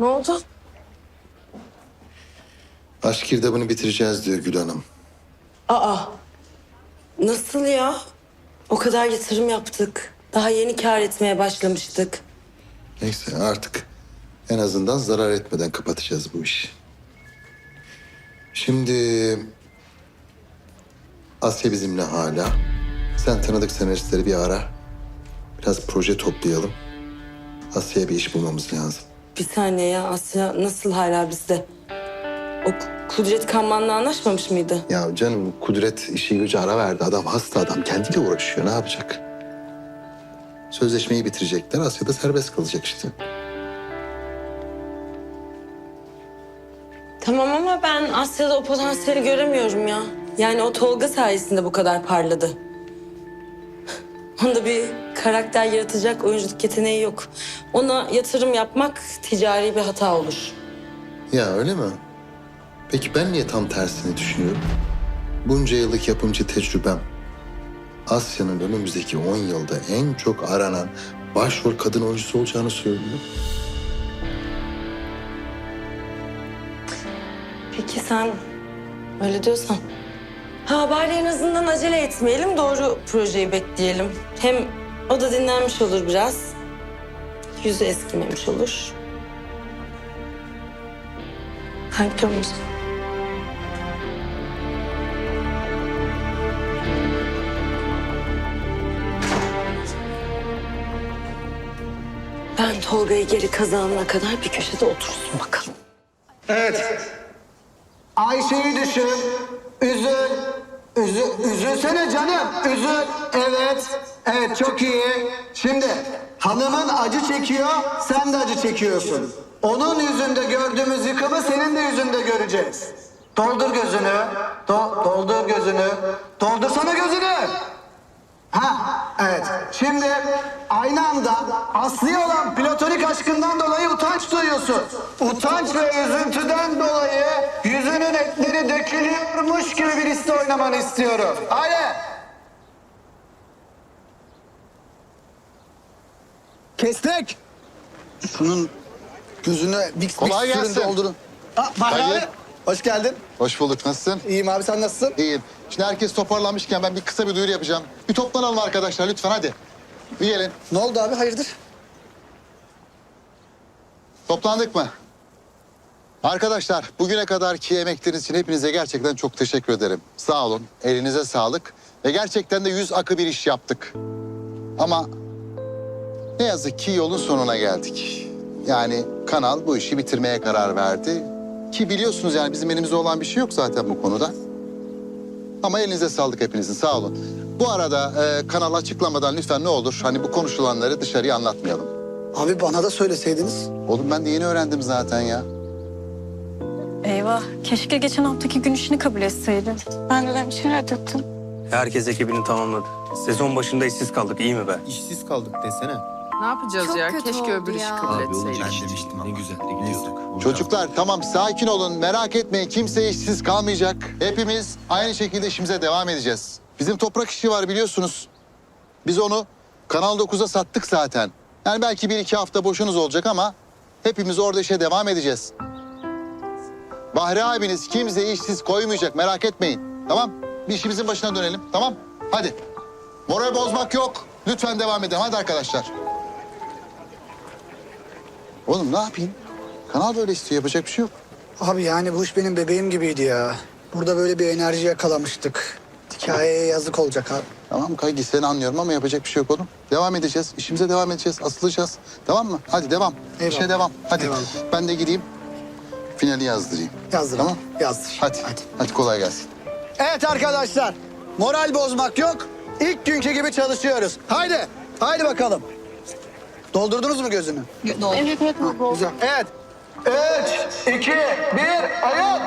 Ne oldu? Aşk girdabını bitireceğiz diyor Gül Hanım. Aa. Nasıl ya? O kadar yatırım yaptık. Daha yeni kar etmeye başlamıştık. Neyse artık en azından zarar etmeden kapatacağız bu işi. Şimdi Asya bizimle hala. Sen tanıdık senaristleri bir ara. Biraz proje toplayalım. Asya'ya bir iş bulmamız lazım. Bir saniye ya Asya nasıl hala bizde? O Kudret Kanman'la anlaşmamış mıydı? Ya canım Kudret işi gücü ara verdi. Adam hasta adam kendiyle uğraşıyor. Ne yapacak? Sözleşmeyi bitirecekler. Asya da serbest kalacak işte. Tamam ama ben Asya'da o potansiyeli göremiyorum ya. Yani o Tolga sayesinde bu kadar parladı. Onda bir karakter yaratacak oyunculuk yeteneği yok. Ona yatırım yapmak ticari bir hata olur. Ya öyle mi? Peki ben niye tam tersini düşünüyorum? Bunca yıllık yapımcı tecrübem Asya'nın önümüzdeki 10 yılda en çok aranan başrol kadın oyuncusu olacağını söylüyor. Peki sen öyle diyorsan. Ha en azından acele etmeyelim, doğru projeyi bekleyelim. Hem o da dinlenmiş olur biraz. Yüzü eskimemiş olur. Hangi olmuş? Ben Tolga'yı geri kazanana kadar bir köşede otursun bakalım. Evet. Ayşe'yi düşün. Üzül. Üzül. Üzülsene canım. Üzül. Evet. Evet çok iyi. Şimdi hanımın acı çekiyor, sen de acı çekiyorsun. Onun yüzünde gördüğümüz yıkımı senin de yüzünde göreceğiz. Doldur gözünü. Do- doldur gözünü. Doldursana gözünü. Ha, evet. Şimdi aynı anda Aslı'ya olan platonik aşkından dolayı utanç duyuyorsun. Utanç ve üzüntüden dolayı dökülüyormuş gibi bir liste oynamanı istiyorum. Hadi. Kestik. Şunun gözünü bir, Kolay bir sürün gelsin. doldurun. Aa, Bahri Hayır. abi. Hoş geldin. Hoş bulduk. Nasılsın? İyiyim abi sen nasılsın? İyiyim. Şimdi herkes toparlanmışken ben bir kısa bir duyuru yapacağım. Bir toplanalım arkadaşlar lütfen hadi. Bir gelin. Ne oldu abi hayırdır? Toplandık mı? Arkadaşlar bugüne kadarki emekleriniz için hepinize gerçekten çok teşekkür ederim. Sağ olun. Elinize sağlık. Ve gerçekten de yüz akı bir iş yaptık. Ama ne yazık ki yolun sonuna geldik. Yani kanal bu işi bitirmeye karar verdi. Ki biliyorsunuz yani bizim elimizde olan bir şey yok zaten bu konuda. Ama elinize sağlık hepinizin sağ olun. Bu arada e, kanal açıklamadan lütfen ne olur hani bu konuşulanları dışarıya anlatmayalım. Abi bana da söyleseydiniz. Oğlum ben de yeni öğrendim zaten ya. Eyvah. Keşke geçen haftaki gün işini kabul etseydin. Ben de demişim reddettim. Herkes ekibini tamamladı. Sezon başında işsiz kaldık iyi mi be? İşsiz kaldık desene. Ne yapacağız Çok ya? kötü Keşke oldu öbür işi ya. kabul etseydik. demiştim ne güzel gidiyorduk. Çocuklar tamam sakin olun merak etmeyin kimse işsiz kalmayacak. Hepimiz aynı şekilde işimize devam edeceğiz. Bizim toprak işi var biliyorsunuz. Biz onu Kanal 9'a sattık zaten. Yani belki bir iki hafta boşunuz olacak ama hepimiz orada işe devam edeceğiz. Bahri abiniz kimse işsiz koymayacak merak etmeyin. Tamam bir işimizin başına dönelim tamam hadi. Moral bozmak yok. Lütfen devam edelim hadi arkadaşlar. Oğlum ne yapayım? Kanal böyle istiyor yapacak bir şey yok. Abi yani bu iş benim bebeğim gibiydi ya. Burada böyle bir enerji yakalamıştık. Hikayeye yazık olacak abi. Tamam Kaygi seni anlıyorum ama yapacak bir şey yok oğlum. Devam edeceğiz. işimize devam edeceğiz. Asılacağız. Tamam mı? Hadi devam. Eyvallah. İşe devam. Hadi. Eyvallah. Ben de gideyim. Finali yazdırayım. Yazdır Tamam. Yazdır. Hadi. Hadi. kolay gelsin. Evet arkadaşlar. Moral bozmak yok. İlk günkü gibi çalışıyoruz. Haydi. Haydi bakalım. Doldurdunuz mu gözünü? Evet evet. Güzel. Evet. Üç, iki, bir, ayın.